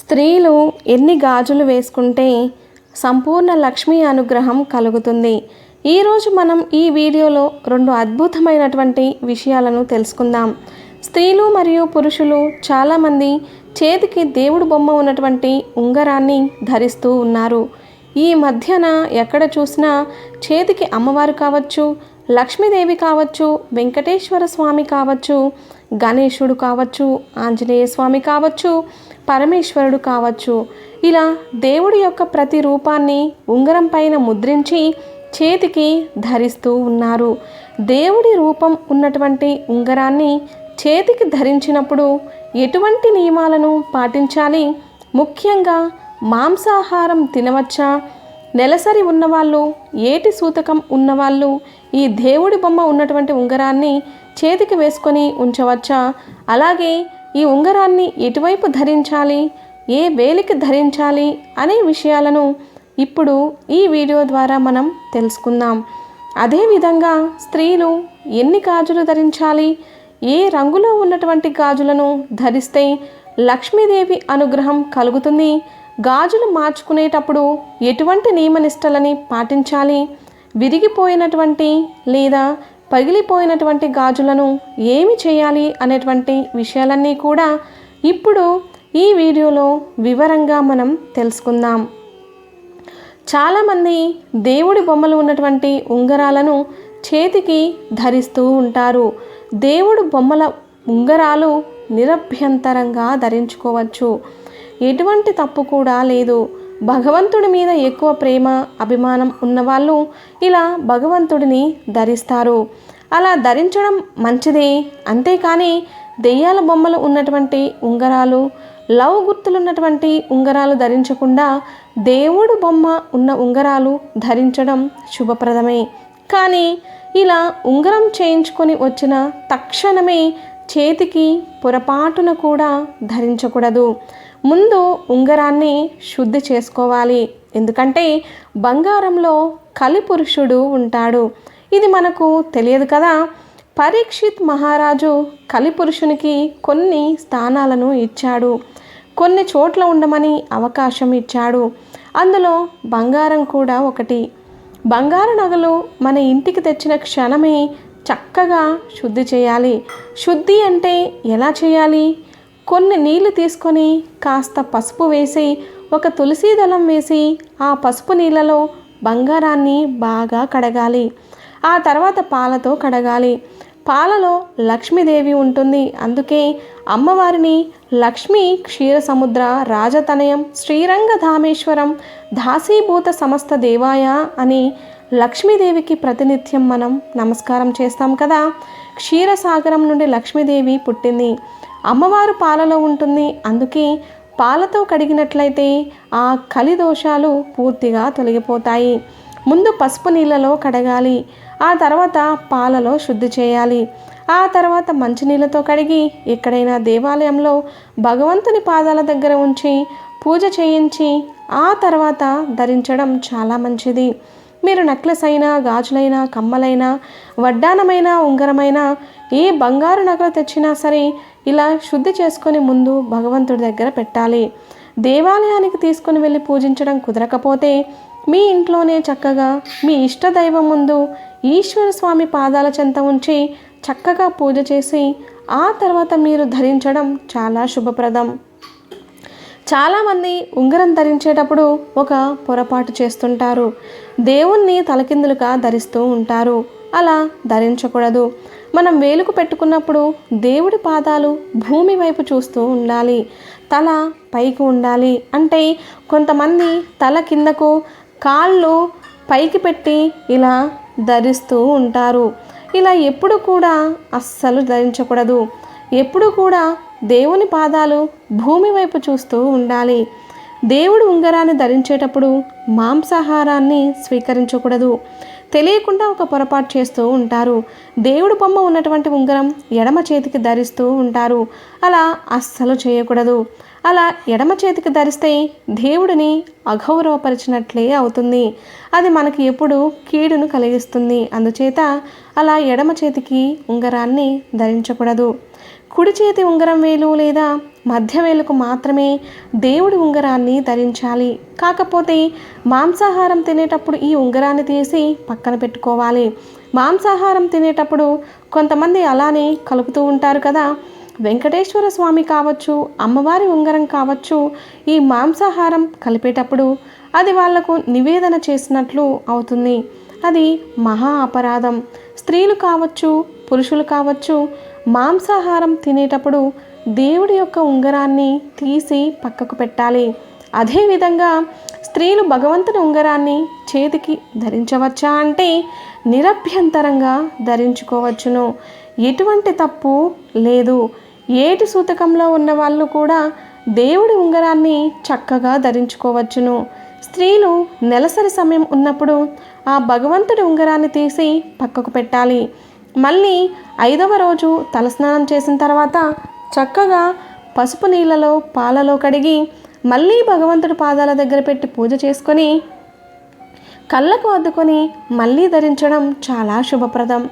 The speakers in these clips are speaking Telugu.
స్త్రీలు ఎన్ని గాజులు వేసుకుంటే సంపూర్ణ లక్ష్మీ అనుగ్రహం కలుగుతుంది. ఈరోజు మనం ఈ వీడియోలో రెండు అద్భుతమైనటువంటి విషయాలను తెలుసుకుందాం. స్త్రీలు మరియు పురుషులు చాలామంది చేతికి దేవుడు బొమ్మ ఉన్నటువంటి ఉంగరాన్ని ధరిస్తూ ఉన్నారు. ఈ మధ్యన ఎక్కడ చూసినా చేతికి అమ్మవారు కావచ్చు లక్ష్మీదేవి కావచ్చు వెంకటేశ్వర స్వామి కావచ్చు గణేశుడు కావచ్చు ఆంజనేయ స్వామి కావచ్చు పరమేశ్వరుడు కావచ్చు. ఇలా దేవుడి యొక్క ప్రతి రూపాన్ని ఉంగరం పైన ముద్రించి చేతికి ధరిస్తూ ఉన్నారు. దేవుడి రూపం ఉన్నటువంటి ఉంగరాన్ని చేతికి ధరించినప్పుడు ఎటువంటి నియమాలను పాటించాలి? ముఖ్యంగా మాంసాహారం తినవచ్చా? నెలసరి ఉన్నవాళ్ళు ఏటి సూతకం ఉన్నవాళ్ళు ఈ దేవుడి బొమ్మ ఉన్నటువంటి ఉంగరాన్ని చేతికి వేసుకొని ఉంచవచ్చా? అలాగే ఈ ఉంగరాన్ని ఎటువైపు ధరించాలి? ఏ వేలికి ధరించాలి? అనే విషయాలను ఇప్పుడు ఈ వీడియో ద్వారా మనం తెలుసుకుందాం. అదేవిధంగా స్త్రీలు ఎన్ని గాజులు ధరించాలి? ఏ రంగులో ఉన్నటువంటి గాజులను ధరిస్తే లక్ష్మీదేవి అనుగ్రహం కలుగుతుంది? గాజులు మార్చుకునేటప్పుడు ఎటువంటి నియమనిష్టలని పాటించాలి? విరిగిపోయినటువంటి లేదా పగిలిపోయినటువంటి గాజులను ఏమి చేయాలి అనేటువంటి విషయాలన్నీ కూడా ఇప్పుడు ఈ వీడియోలో వివరంగా మనం తెలుసుకుందాం. చాలామంది దేవుడి బొమ్మలు ఉన్నటువంటి ఉంగరాలను చేతికి ధరిస్తూ ఉంటారు. దేవుడు బొమ్మల ఉంగరాలు నిరభ్యంతరంగా ధరించుకోవచ్చు. ఎటువంటి తప్పు కూడా లేదు. భగవంతుడి మీద ఎక్కువ ప్రేమ అభిమానం ఉన్నవాళ్ళు ఇలా భగవంతుడిని ధరిస్తారు. అలా ధరించడం మంచిదే. అంతేకాని దెయ్యాల బొమ్మలు ఉన్నటువంటి ఉంగరాలు లవ్ గుర్తులున్నటువంటి ఉంగరాలు ధరించకుండా దేవుడు బొమ్మ ఉన్న ఉంగరాలు ధరించడం శుభప్రదమే. కానీ ఇలా ఉంగరం చేయించుకొని వచ్చిన తక్షణమే చేతికి పొరపాటున కూడా ధరించకూడదు. ముందు ఉంగరాన్ని శుద్ధి చేసుకోవాలి. ఎందుకంటే బంగారంలో కలిపురుషుడు ఉంటాడు. ఇది మనకు తెలియదు కదా. పరీక్షిత్ మహారాజు కలిపురుషునికి కొన్ని స్థానాలను ఇచ్చాడు. కొన్ని చోట్ల ఉండమని అవకాశం ఇచ్చాడు. అందులో బంగారం కూడా ఒకటి. బంగారు నగలు మన ఇంటికి తెచ్చిన క్షణమే చక్కగా శుద్ధి చేయాలి. శుద్ధి అంటే ఎలా చేయాలి? కొన్ని నీళ్ళు తీసుకొని కాస్త పసుపు వేసి ఒక తులసి దళం వేసి ఆ పసుపు నీళ్ళలో బంగారాన్ని బాగా కడగాలి. ఆ తర్వాత పాలతో కడగాలి. పాలలో లక్ష్మీదేవి ఉంటుంది. అందుకే అమ్మవారిని లక్ష్మీ క్షీరసముద్ర రాజతనయం శ్రీరంగధామేశ్వరం దాసీభూత సమస్త దేవాయ అని లక్ష్మీదేవికి ప్రతినిత్యం మనం నమస్కారం చేస్తాం కదా. క్షీరసాగరం నుండి లక్ష్మీదేవి పుట్టింది. అమ్మవారు పాలలో ఉంటుంది. అందుకే పాలతో కడిగినట్లయితే ఆ కలి దోషాలు పూర్తిగా తొలగిపోతాయి. ముందు పసుపు నీళ్ళలో కడగాలి. ఆ తర్వాత పాలలో శుద్ధి చేయాలి. ఆ తర్వాత మంచినీళ్ళతో కడిగి ఎక్కడైనా దేవాలయంలో భగవంతుని పాదాల దగ్గర ఉంచి పూజ చేయించి ఆ తర్వాత ధరించడం చాలా మంచిది. మీరు నెక్లెస్ అయినా గాజులైనా కమ్మలైనా వడ్డానమైన ఉంగరమైన ఏ బంగారు నగలు తెచ్చినా సరే ఇలా శుద్ధి చేసుకొని ముందు భగవంతుడి దగ్గర పెట్టాలి. దేవాలయానికి తీసుకొని వెళ్ళి పూజించడం కుదరకపోతే మీ ఇంట్లోనే చక్కగా మీ ఇష్ట దైవం ముందు ఈశ్వర స్వామి పాదాల చెంత ఉంచి చక్కగా పూజ చేసి ఆ తర్వాత మీరు ధరించడం చాలా శుభప్రదం. చాలామంది ఉంగరం ధరించేటప్పుడు ఒక పొరపాటు చేస్తుంటారు. దేవుణ్ణి తలకిందులుగా ధరిస్తూ ఉంటారు. అలా ధరించకూడదు. మనం వేలుకు పెట్టుకున్నప్పుడు దేవుడి పాదాలు భూమి వైపు చూస్తూ ఉండాలి. తల పైకి ఉండాలి అంటే కొంతమంది తల కిందకు కాళ్ళు పైకి పెట్టి ఇలా ధరిస్తూ ఉంటారు. ఇలా ఎప్పుడు కూడా అస్సలు ధరించకూడదు. ఎప్పుడు కూడా దేవుని పాదాలు భూమి వైపు చూస్తూ ఉండాలి. దేవుడు ఉంగరాన్ని ధరించేటప్పుడు మాంసాహారాన్ని స్వీకరించకూడదు. తెలియకుండా ఒక పొరపాటు చేస్తూ ఉంటారు. దేవుడు బొమ్మ ఉన్నటువంటి ఉంగరం ఎడమ చేతికి ధరిస్తూ ఉంటారు. అలా అస్సలు చేయకూడదు. అలా ఎడమ చేతికి ధరిస్తే దేవుడిని అగౌరవపరిచినట్లే అవుతుంది. అది మనకి ఎప్పుడు కీడును కలిగిస్తుంది. అందుచేత అలా ఎడమ చేతికి ఉంగరాన్ని ధరించకూడదు. కుడి చేతి ఉంగరం వేలు లేదా మధ్యవేళకు మాత్రమే దేవుడి ఉంగరాన్ని ధరించాలి. కాకపోతే మాంసాహారం తినేటప్పుడు ఈ ఉంగరాన్ని తీసి పక్కన పెట్టుకోవాలి. మాంసాహారం తినేటప్పుడు కొంతమంది అలానే కలుపుతూ ఉంటారు కదా. వెంకటేశ్వర స్వామి కావచ్చు అమ్మవారి ఉంగరం కావచ్చు ఈ మాంసాహారం కలిపేటప్పుడు అది వాళ్ళకు నివేదన చేసినట్లు అవుతుంది. అది మహా అపరాధం. స్త్రీలు కావచ్చు పురుషులు కావచ్చు మాంసాహారం తినేటప్పుడు దేవుడి యొక్క ఉంగరాన్ని తీసి పక్కకు పెట్టాలి. అదేవిధంగా స్త్రీలు భగవంతుని ఉంగరాన్ని చేతికి ధరించవచ్చా అంటే నిరభ్యంతరంగా ధరించుకోవచ్చును. ఎటువంటి తప్పు లేదు. ఏటి సూతకంలో ఉన్న వాళ్ళు కూడా దేవుడి ఉంగరాన్ని చక్కగా ధరించుకోవచ్చును. స్త్రీలు నెలసరి సమయం ఉన్నప్పుడు ఆ భగవంతుడి ఉంగరాన్ని తీసి పక్కకు పెట్టాలి. మళ్ళీ ఐదవ రోజు తలస్నానం చేసిన తర్వాత చక్కగా పసుపు నీళ్ళలో పాలలో కడిగి మళ్ళీ భగవంతుడి పాదాల దగ్గర పెట్టి పూజ చేసుకొని కళ్ళకు అద్దుకొని మళ్ళీ ధరించడం చాలా శుభప్రదం.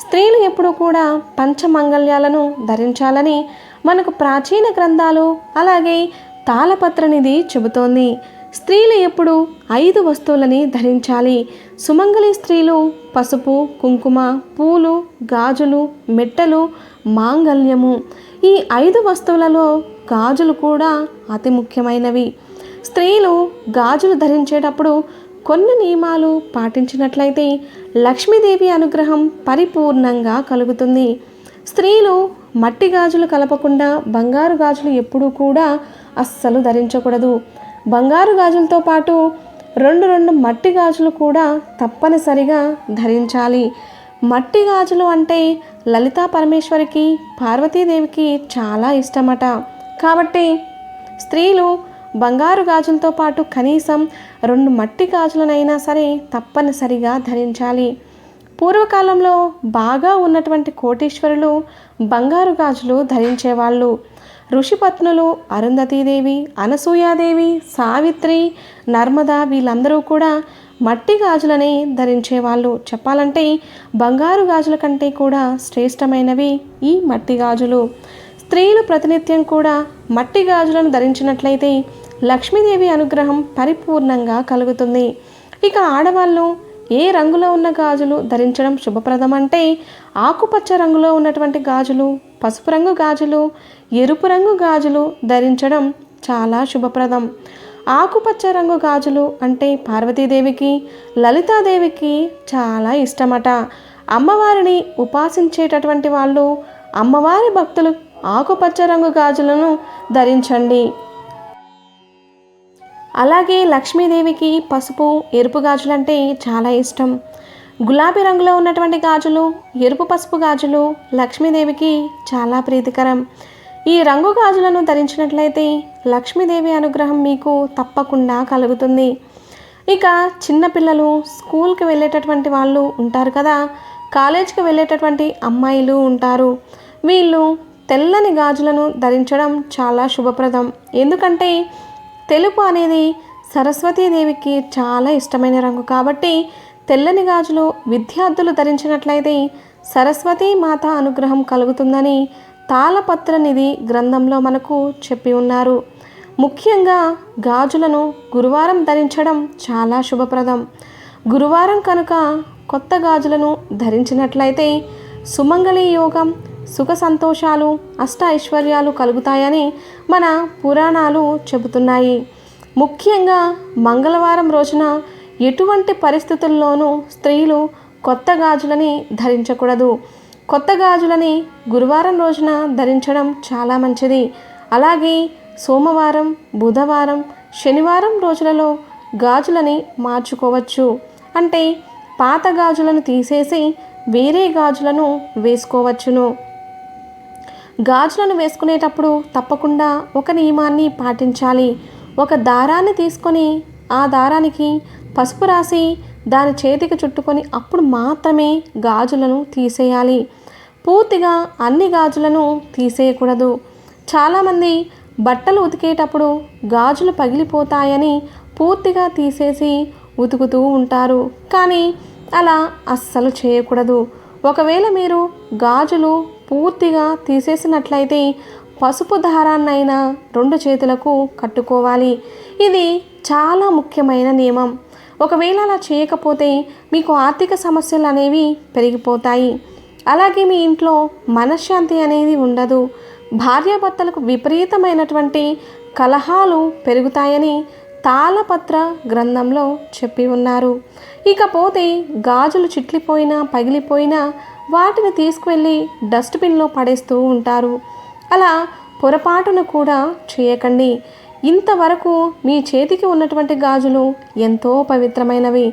స్త్రీలు ఎప్పుడూ కూడా పంచమంగళ్యాలను ధరించాలని మనకు ప్రాచీన గ్రంథాలు అలాగే తాళపత్రనిది చెబుతోంది. స్త్రీలు ఎప్పుడు ఐదు వస్తువులని ధరించాలి. సుమంగళి స్త్రీలు పసుపు కుంకుమ పూలు గాజులు మెట్టలు మాంగల్యము ఈ ఐదు వస్తువులలో గాజులు కూడా అతి ముఖ్యమైనవి. స్త్రీలు గాజులు ధరించేటప్పుడు కొన్ని నియమాలు పాటించినట్లయితే లక్ష్మీదేవి అనుగ్రహం పరిపూర్ణంగా కలుగుతుంది. స్త్రీలు మట్టి గాజులు కలపకుండా బంగారు గాజులు ఎప్పుడూ కూడా అస్సలు ధరించకూడదు. బంగారు గాజులతో పాటు రెండు రెండు మట్టి గాజులు కూడా తప్పనిసరిగా ధరించాలి. మట్టి గాజులు అంటే లలితా పరమేశ్వరికి పార్వతీదేవికి చాలా ఇష్టమట. కాబట్టి స్త్రీలు బంగారు గాజులతో పాటు కనీసం రెండు మట్టి గాజులనైనా సరే తప్పనిసరిగా ధరించాలి. పూర్వకాలంలో బాగా ఉన్నటువంటి కోటీశ్వరులు బంగారు గాజులు ధరించేవాళ్ళు. ఋషిపత్నులు అరుంధతీదేవి అనసూయాదేవి సావిత్రి నర్మద వీళ్ళందరూ కూడా మట్టి గాజులని ధరించేవాళ్ళు చెప్పాలంటే బంగారు గాజుల కంటే కూడా శ్రేష్టమైనవి ఈ మట్టి గాజులు. స్త్రీలు ప్రతినిత్యం కూడా మట్టి గాజులను ధరించినట్లయితే లక్ష్మీదేవి అనుగ్రహం పరిపూర్ణంగా కలుగుతుంది. ఇక ఆడవాళ్ళు ఏ రంగులో ఉన్న గాజులు ధరించడం శుభప్రదం అంటే ఆకుపచ్చ రంగులో ఉన్నటువంటి గాజులు పసుపు రంగు గాజులు ఎరుపు రంగు గాజులు ధరించడం చాలా శుభప్రదం. ఆకుపచ్చ రంగు గాజులు అంటే పార్వతీదేవికి లలితాదేవికి చాలా ఇష్టమట. అమ్మవారిని ఉపాసించేటటువంటి వాళ్ళు అమ్మవారి భక్తులు ఆకుపచ్చ రంగు గాజులను ధరించండి. అలాగే లక్ష్మీదేవికి పసుపు ఎరుపు గాజులు అంటే చాలా ఇష్టం. గులాబీ రంగులో ఉన్నటువంటి గాజులు ఎరుపు పసుపు గాజులు లక్ష్మీదేవికి చాలా ప్రీతికరం. ఈ రంగు గాజులను ధరించినట్లయితే లక్ష్మీదేవి అనుగ్రహం మీకు తప్పకుండా కలుగుతుంది. ఇక చిన్నపిల్లలు స్కూల్కి వెళ్ళేటటువంటి వాళ్ళు ఉంటారు కదా కాలేజీకి వెళ్ళేటటువంటి అమ్మాయిలు ఉంటారు. వీళ్ళు తెల్లని గాజులను ధరించడం చాలా శుభప్రదం. ఎందుకంటే తెలుపు అనేది సరస్వతీదేవికి చాలా ఇష్టమైన రంగు కాబట్టి తెల్లని గాజులు విద్యార్థులు ధరించినట్లయితే సరస్వతీ మాత అనుగ్రహం కలుగుతుందని తాళపత్ర నిధి గ్రంథంలో మనకు చెప్పి ఉన్నారు. ముఖ్యంగా గాజులను గురువారం ధరించడం చాలా శుభప్రదం. గురువారం కనుక కొత్త గాజులను ధరించినట్లయితే సుమంగళి యోగం సుఖ సంతోషాలు అష్ట ఐశ్వర్యాలు కలుగుతాయని మన పురాణాలు చెబుతున్నాయి. ముఖ్యంగా మంగళవారం రోజున ఎటువంటి పరిస్థితుల్లోనూ స్త్రీలు కొత్త గాజులని ధరించకూడదు. కొత్త గాజులని గురువారం రోజున ధరించడం చాలా మంచిది. అలాగే సోమవారం బుధవారం శనివారం రోజులలో గాజులని మార్చుకోవచ్చు. అంటే పాత గాజులను తీసేసి వేరే గాజులను వేసుకోవచ్చును. గాజులను వేసుకునేటప్పుడు తప్పకుండా ఒక నియమాన్ని పాటించాలి. ఒక దారాన్ని తీసుకొని ఆ దారానికి పసుపు రాసి దాని చేతికి చుట్టుకొని అప్పుడు మాత్రమే గాజులను తీసేయాలి. పూర్తిగా అన్ని గాజులను తీసేయకూడదు. చాలామంది బట్టలు ఉతికేటప్పుడు గాజులు పగిలిపోతాయని పూర్తిగా తీసేసి ఉతుకుతూ ఉంటారు. కానీ అలా అస్సలు చేయకూడదు. ఒకవేళ మీరు గాజులు పూర్తిగా తీసేసినట్లయితే పసుపు దారాన్నైనా రెండు చేతులకు కట్టుకోవాలి. ఇది చాలా ముఖ్యమైన నియమం. ఒకవేళ అలా చేయకపోతే మీకు ఆర్థిక సమస్యలు అనేవి పెరిగిపోతాయి. అలాగే మీ ఇంట్లో మనశ్శాంతి అనేది ఉండదు. భార్యాభర్తలకు విపరీతమైనటువంటి కలహాలు పెరుగుతాయని తాళపత్ర గ్రంథంలో చెప్పి ఉన్నారు. ఇకపోతే గాజులు చిట్లిపోయినా పగిలిపోయినా వాటిని తీసుకువెళ్ళి డస్ట్బిన్లో పడేస్తూ ఉంటారు. అలా పొరపాటును కూడా చేయకండి. ఇంతవరకు మీ చేతికి ఉన్నటువంటి గాజులు ఎంతో పవిత్రమైనవి.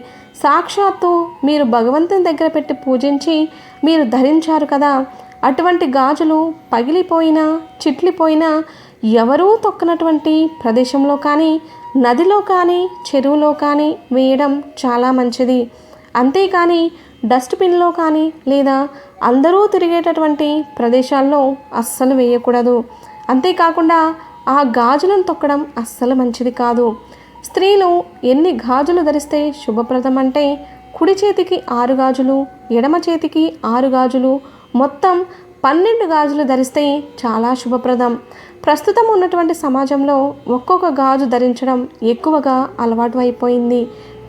సాక్షాత్తు మీరు భగవంతుని దగ్గర పెట్టి పూజించి మీరు ధరించారు కదా. అటువంటి గాజులు పగిలిపోయినా చిట్లిపోయినా ఎవరూ తొక్కనటువంటి ప్రదేశంలో కానీ నదిలో కానీ చెరువులో కానీ వేయడం చాలా మంచిది. అంతేకాని డస్ట్బిన్లో కానీ లేదా అందరూ తిరిగేటటువంటి ప్రదేశాల్లో అస్సలు వేయకూడదు. అంతేకాకుండా ఆ గాజులను తొక్కడం అస్సలు మంచిది కాదు. స్త్రీలు ఎన్ని గాజులు ధరిస్తే శుభప్రదం అంటే కుడి చేతికి ఆరు గాజులు ఎడమ చేతికి ఆరు గాజులు మొత్తం పన్నెండు గాజులు ధరిస్తే చాలా శుభప్రదం. ప్రస్తుతం ఉన్నటువంటి సమాజంలో ఒక్కొక్క గాజు ధరించడం ఎక్కువగా అలవాటు అయిపోయింది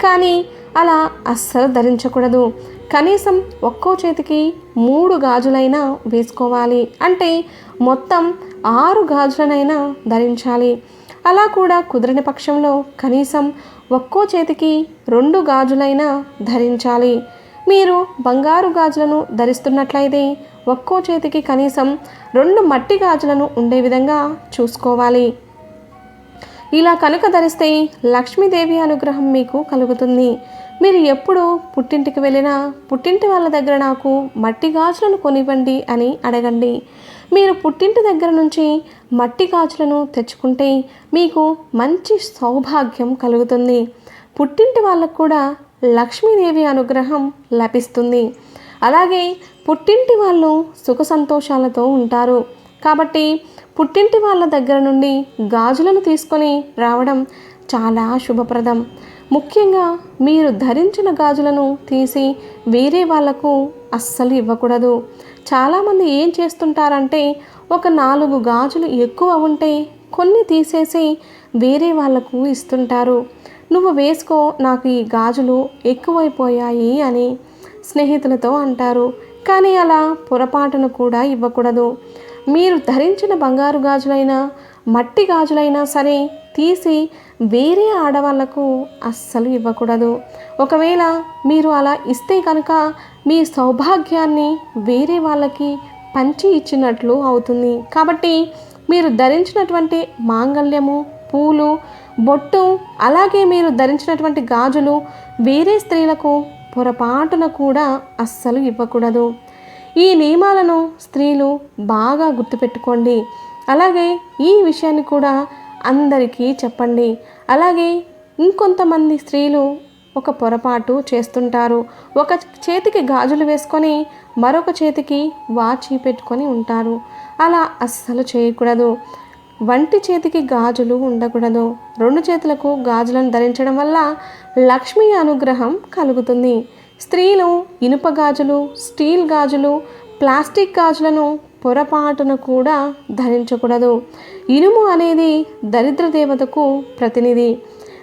కానీ అలా అస్సలు ధరించకూడదు. కనీసం ఒక్కో చేతికి మూడు గాజులైనా వేసుకోవాలి. అంటే మొత్తం ఆరు గాజులనైనా ధరించాలి. అలా కూడా కుదరని పక్షంలో కనీసం ఒక్కో చేతికి రెండు గాజులైనా ధరించాలి. మీరు బంగారు గాజులను ధరిస్తున్నట్లయితే ఒక్కో చేతికి కనీసం రెండు మట్టి గాజులను ఉండే విధంగా చూసుకోవాలి. ఇలా కనుక ధరిస్తే లక్ష్మీదేవి అనుగ్రహం మీకు కలుగుతుంది. మీరు ఎప్పుడు పుట్టింటికి వెళ్ళినా పుట్టింటి వాళ్ళ దగ్గర నాకు మట్టి గాజులను కొనివ్వండి అని అడగండి. మీరు పుట్టింటి దగ్గర నుంచి మట్టి గాజులను తెచ్చుకుంటే మీకు మంచి సౌభాగ్యం కలుగుతుంది. పుట్టింటి వాళ్ళకు కూడా లక్ష్మీదేవి అనుగ్రహం లభిస్తుంది. అలాగే పుట్టింటి వాళ్ళు సుఖ సంతోషాలతో ఉంటారు. కాబట్టి పుట్టింటి వాళ్ళ దగ్గర నుండి గాజులను తీసుకొని రావడం చాలా శుభప్రదం. ముఖ్యంగా మీరు ధరించిన గాజులను తీసి వేరే వాళ్ళకు అస్సలు ఇవ్వకూడదు. చాలామంది ఏం చేస్తుంటారంటే ఒక నాలుగు గాజులు ఎక్కువ ఉంటే కొన్ని తీసేసి వేరే వాళ్ళకు ఇస్తుంటారు. నువ్వు వేసుకో నాకు ఈ గాజులు ఎక్కువైపోయాయి అని స్నేహితులతో అంటారు. కానీ అలా పొరపాటును కూడా ఇవ్వకూడదు. మీరు ధరించిన బంగారు గాజులైనా మట్టి గాజులైనా సరే తీసి వేరే ఆడవాళ్ళకు అస్సలు ఇవ్వకూడదు. ఒకవేళ మీరు అలా ఇస్తే కనుక మీ సౌభాగ్యాన్ని వేరే వాళ్ళకి పంచి ఇచ్చినట్లు అవుతుంది. కాబట్టి మీరు ధరించినటువంటి మాంగళ్యము పూలు బొట్టు అలాగే మీరు ధరించినటువంటి గాజులు వేరే స్త్రీలకు పొరపాటున కూడా అస్సలు ఇవ్వకూడదు. ఈ నియమాలను స్త్రీలు బాగా గుర్తుపెట్టుకోండి. అలాగే ఈ విషయాన్ని కూడా అందరికీ చెప్పండి. అలాగే ఇంకొంతమంది స్త్రీలు ఒక పొరపాటు చేస్తుంటారు. ఒక చేతికి గాజులు వేసుకొని మరొక చేతికి వాచి పెట్టుకొని ఉంటారు. అలా అస్సలు చేయకూడదు. వంటి చేతికి గాజులు ఉండకూడదు. రెండు చేతులకు గాజులను ధరించడం వల్ల లక్ష్మీ అనుగ్రహం కలుగుతుంది. స్త్రీలు ఇనుప గాజులు స్టీల్ గాజులు ప్లాస్టిక్ గాజులను పొరపాటున కూడా ధరించకూడదు. ఇనుము అనేది దరిద్ర దేవతకు ప్రతినిధి.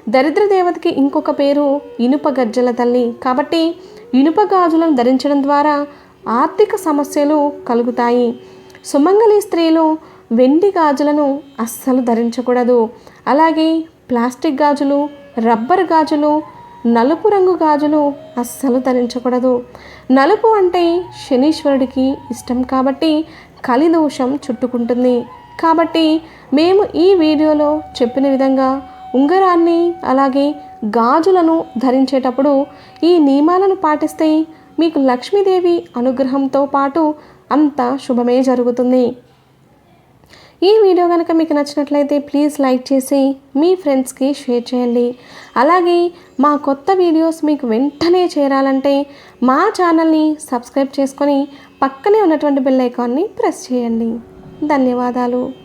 దరిద్ర దేవతకి ఇంకొక పేరు ఇనుప గజ్జల తల్లి. కాబట్టి ఇనుప గాజులను ధరించడం ద్వారా ఆర్థిక సమస్యలు కలుగుతాయి. సుమంగళి స్త్రీలు వెండి గాజులను అస్సలు ధరించకూడదు. అలాగే ప్లాస్టిక్ గాజులు రబ్బర్ గాజులు నలుపు రంగు గాజులు అస్సలు ధరించకూడదు. నలుపు అంటే శనీశ్వరుడికి ఇష్టం కాబట్టి కలిదోషం చుట్టుకుంటుంది. కాబట్టి మేము ఈ వీడియోలో చెప్పిన విధంగా ఉంగరాన్ని అలాగే గాజులను ధరించేటప్పుడు ఈ నియమాలను పాటిస్తే మీకు లక్ష్మీదేవి అనుగ్రహంతో పాటు అంత శుభమే జరుగుతుంది. ఈ వీడియో కనుక మీకు నచ్చినట్లయితే ప్లీజ్ లైక్ చేసి మీ ఫ్రెండ్స్కి షేర్ చేయండి. అలాగే మా కొత్త వీడియోస్ మీకు వెంటనే చేరాలంటే మా ఛానల్ని సబ్స్క్రైబ్ చేసుకొని పక్కనే ఉన్నటువంటి బెల్ ఐకాన్ని ప్రెస్ చేయండి. ధన్యవాదాలు.